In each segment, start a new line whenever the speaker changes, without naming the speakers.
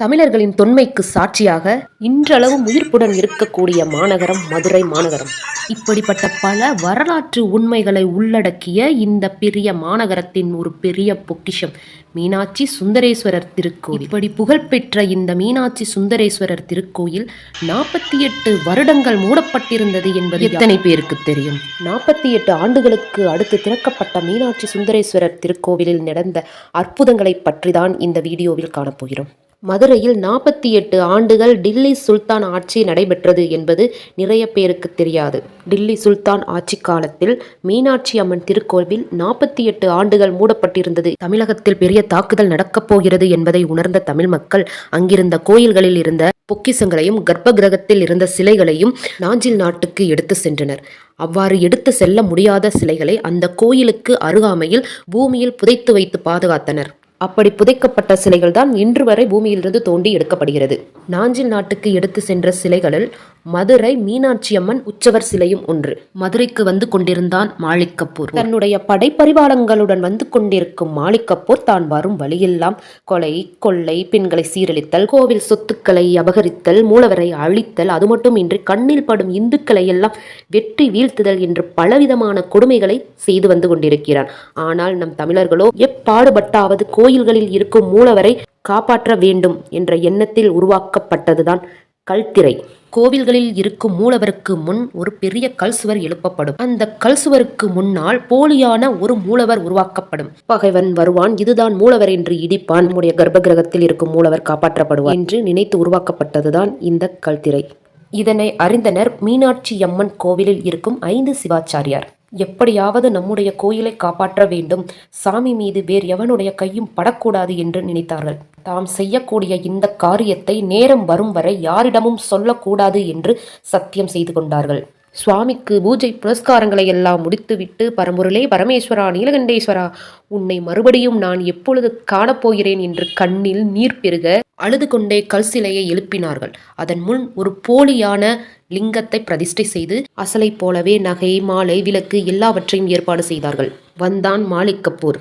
தமிழர்களின் தொன்மைக்கு சாட்சியாக இன்றளவும் உயிர்ப்புடன் இருக்கக்கூடிய மாநகரம் மதுரை மாநகரம். இப்படிப்பட்ட பல வரலாற்று உண்மைகளை உள்ளடக்கிய இந்த பெரிய மாநகரத்தின் ஒரு பெரிய பொக்கிஷம் மீனாட்சி சுந்தரேஸ்வரர் திருக்கோயில் இப்படி புகழ்பெற்ற இந்த மீனாட்சி சுந்தரேஸ்வரர் திருக்கோயில் நாற்பத்தி எட்டு வருடங்கள் மூடப்பட்டிருந்தது என்பது எத்தனை பேருக்கு தெரியும்? நாற்பத்தி எட்டு ஆண்டுகளுக்கு அடுத்து திறக்கப்பட்ட மீனாட்சி சுந்தரேஸ்வரர் திருக்கோவிலில் நடந்த அற்புதங்களை பற்றிதான் இந்த வீடியோவில் காணப்போகிறோம். மதுரையில் நாற்பத்தி எட்டு ஆண்டுகள் டில்லி சுல்தான் ஆட்சி நடைபெற்றது என்பது நிறைய பேருக்கு தெரியாது. டில்லி சுல்தான் ஆட்சி காலத்தில் மீனாட்சி அம்மன் திருக்கோவில் நாற்பத்தி எட்டு ஆண்டுகள் மூடப்பட்டிருந்தது. தமிழகத்தில் பெரிய தாக்குதல் நடக்கப் போகிறது என்பதை உணர்ந்த தமிழ் மக்கள் அங்கிருந்த கோயில்களில் இருந்த பொக்கிசங்களையும் கர்ப்ப கிரகத்தில் இருந்த சிலைகளையும் நாஞ்சில் நாட்டுக்கு எடுத்து சென்றனர். அவ்வாறு எடுத்து செல்ல முடியாத சிலைகளை அந்த கோயிலுக்கு அருகாமையில் பூமியில் புதைத்து வைத்து பாதுகாத்தனர். அப்படி புதைக்கப்பட்ட சிலைகள் தான் இன்று வரை பூமியிலிருந்து தோண்டி எடுக்கப்படுகிறது. நாஞ்சில் நாட்டுக்கு எடுத்து சென்ற சிலைகளில் மதுரை மீனாட்சியம்மன் உற்சவர் சிலையும் ஒன்று. மதுரைக்கு வந்து கொண்டிருந்தான் மாலிக் கபூர். தன்னுடைய படைப்பரிவாளங்களுடன் வந்து கொண்டிருக்கும் மாலிக் கபூர் தான் வரும் வழியெல்லாம் கொலை கொள்ளை பெண்களை சீரழித்தல் கோவில் சொத்துக்களை அபகரித்தல் மூலவரை அழித்தல் அது மட்டுமின்றி கண்ணில் படும் இந்துக்களை எல்லாம் வெற்றி வீழ்த்துதல் என்று பலவிதமான கொடுமைகளை செய்து வந்து கொண்டிருக்கிறான். ஆனால் நம் தமிழர்களோ எப்பாடுபட்டாவது கோயில்களில் இருக்கும் மூலவரை காப்பாற்ற வேண்டும் என்ற எண்ணத்தில் உருவாக்கப்பட்டதுதான் கல்திரை. கோவில்களில் இருக்கும் மூலவருக்கு முன் ஒரு பெரிய கல் சுவர் எழுப்பப்படும். அந்த கல் சுவருக்கு முன்னால் போலியான ஒரு மூலவர் உருவாக்கப்படும். பகைவன் வருவான் இதுதான் மூலவர் என்று இடிப்பான். நம்முடைய கர்ப்ப கிரகத்தில் இருக்கும் மூலவர் காப்பாற்றப்படுவார் என்று நினைத்து உருவாக்கப்பட்டதுதான் இந்த கல்திரை. இதனை அறிந்தனர் மீனாட்சி அம்மன் கோவிலில் இருக்கும் ஐந்து சிவாச்சாரியார். எப்படியாவது நம்முடைய கோயிலை காப்பாற்ற வேண்டும். சாமி மீது வேறு எவனுடைய கையும் படக்கூடாது என்று நினைத்தார்கள். தாம் செய்யக்கூடிய இந்த காரியத்தை நேரம் வரும் வரை யாரிடமும் சொல்லக்கூடாது என்று சத்தியம் செய்து கொண்டார்கள். சுவாமிக்கு பூஜை புரஸ்காரங்களை எல்லாம் முடித்துவிட்டு பரம்பொருளே பரமேஸ்வரா நீலகண்டேஸ்வரா உன்னை மறுபடியும் நான் எப்பொழுது காணப்போகிறேன்? என்று கண்ணில் நீர் பெருக அழுது கொண்டே கல் சிலையை எழுப்பினார்கள். அதன் முன் ஒரு போலியான லிங்கத்தை பிரதிஷ்டை செய்து அசலை போலவே நகை மாலை விளக்கு எல்லாவற்றையும் ஏற்பாடு செய்தார்கள். வந்தான் மாலிக் கபூர்.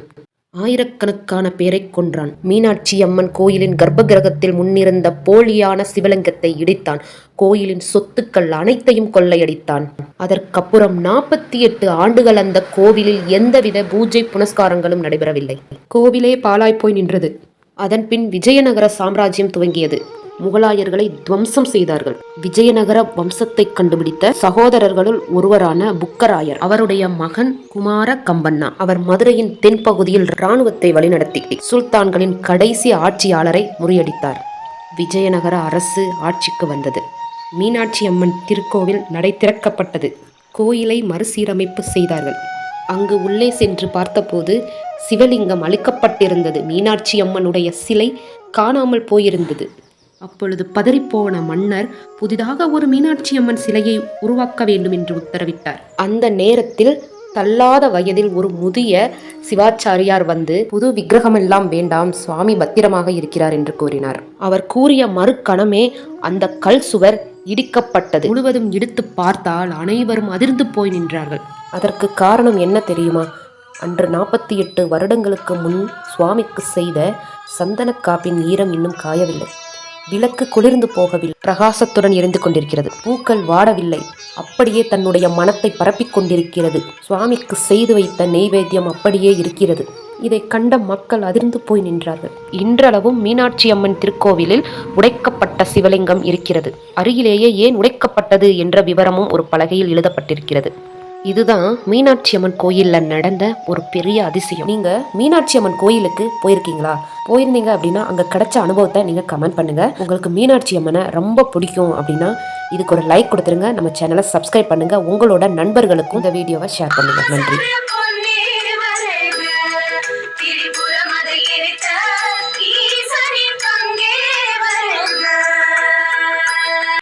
ஆயிரக்கணக்கான பேரை கொன்றான். மீனாட்சி அம்மன் கோயிலின் கர்ப்ப கிரகத்தில் முன்னிருந்த போலியான சிவலிங்கத்தை இடித்தான். கோயிலின் சொத்துக்கள் அனைத்தையும் கொள்ளையடித்தான். அதற்கப்புறம் நாற்பத்தி எட்டு ஆண்டுகள் அந்த கோவிலில் எந்தவித பூஜை புனஸ்காரங்களும் நடைபெறவில்லை. கோவிலே பாலாய்ப்போய் நின்றது. அதன்பின் விஜயநகர சாம்ராஜ்யம் துவங்கியது. முகலாயர்களை துவம்சம் செய்தார்கள். விஜயநகர வம்சத்தை கண்டுபிடித்த சகோதரர்களுள் ஒருவரான புக்கராயர் அவருடைய மகன் குமார கம்பண்ணா அவர் மதுரையின் தென்பகுதியில் இராணுவத்தை வழிநடத்தி சுல்தான்களின் கடைசி ஆட்சியாளரை முறியடித்தார். விஜயநகர அரசு ஆட்சிக்கு வந்தது. மீனாட்சி அம்மன் திருக்கோவில் நடை திறக்கப்பட்டது. கோயிலை மறுசீரமைப்பு செய்தார்கள். அங்கு உள்ளே சென்று பார்த்தபோது சிவலிங்கம் அழிக்கப்பட்டிருந்தது. மீனாட்சி அம்மனுடைய சிலை காணாமல் போயிருந்தது. அப்பொழுது பதறிப்போன மன்னர் புதிதாக ஒரு மீனாட்சி அம்மன் சிலையை உருவாக்க வேண்டும் என்று உத்தரவிட்டார். அந்த நேரத்தில் தள்ளாத வயதில் ஒரு முதிய சிவாச்சாரியார் வந்து புது விக்கிரகமெல்லாம் வேண்டாம் சுவாமி பத்திரமாக இருக்கிறார் என்று கூறினார். அவர் கூறிய மறுக்கணமே அந்த கல் சுவர் இடிக்கப்பட்டது. முழுவதும் இடித்து பார்த்தால் அனைவரும் அதிர்ந்து போய் நின்றார்கள். அதற்கு காரணம் என்ன தெரியுமா? அன்று நாற்பத்தி எட்டு வருடங்களுக்கு முன் சுவாமிக்கு செய்த சந்தன காப்பின் ஈரம் இன்னும் காயவில்லை. விளக்கு குளிர்ந்து போகவில்லை. பிரகாசத்துடன் எரிந்து கொண்டிருக்கிறது. பூக்கள் வாடவில்லை. அப்படியே தன்னுடைய மனத்தை பரப்பிக் கொண்டிருக்கிறது. சுவாமிக்கு செய்து வைத்த நெய்வேத்தியம் அப்படியே இருக்கிறது. இதை கண்ட மக்கள் அதிர்ந்து போய் நின்றார்கள். இன்றளவும் மீனாட்சி அம்மன் திருக்கோவிலில் உடைக்கப்பட்ட சிவலிங்கம் இருக்கிறது. அருகிலேயே ஏன் உடைக்கப்பட்டது என்ற விவரமும் ஒரு பலகையில் எழுதப்பட்டிருக்கிறது. இதுதான் மீனாட்சி அம்மன் கோயிலில் நடந்த ஒரு பெரிய அதிசயம். நீங்க மீனாட்சி அம்மன் கோயிலுக்கு போயிருக்கீங்களா? போயிருந்தீங்க அப்படின்னா அங்க கிடைச்ச அனுபவத்தை நீங்க கமெண்ட் பண்ணுங்க. உங்களுக்கு மீனாட்சி அம்மனை ரொம்ப பிடிக்கும் அப்படின்னா இதுக்கு ஒரு லைக் கொடுத்துருங்க. நம்ம சேனலை சப்ஸ்கிரைப் பண்ணுங்க. உங்களோட நண்பர்களுக்கும் இந்த வீடியோவை ஷேர் பண்ணுங்க. நன்றி.